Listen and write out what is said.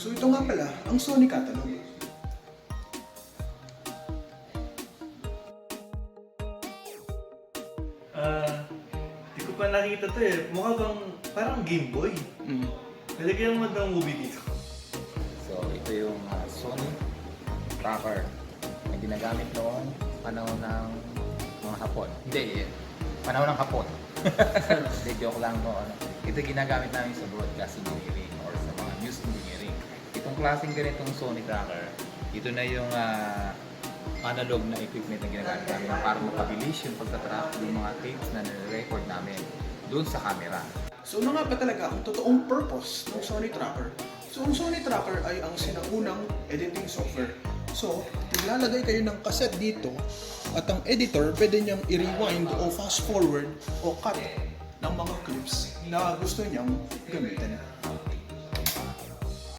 So ito nga pala, ang Sony catalog. Ah, di ko pa nakita to eh. Mukha bang parang Game Boy. Mm. Nalagyan mo ng movie dito. So, ito yung ah, Sony tracker na ginagamit noong panahon ng mga Hapon. Hindi, eh, panahon ng Hapon. Hindi, joke lang no. Ano. Ito ginagamit namin sa broadcast engineering klaseng ganitong Sony tracker, ito na yung ah, analog na equipment na ginagamit namin para mapabilis yung pagtatrack ng mga tapes na nire-record namin doon sa camera. So ano nga ba talaga ang totoong purpose ng Sony Tracker? So ang Sony Tracker ay ang sinaunang editing software. So, maglalagay kayo ng cassette dito at ang editor pwede niyang i-rewind o fast forward o cut ng mga clips na gusto niyang gamitin.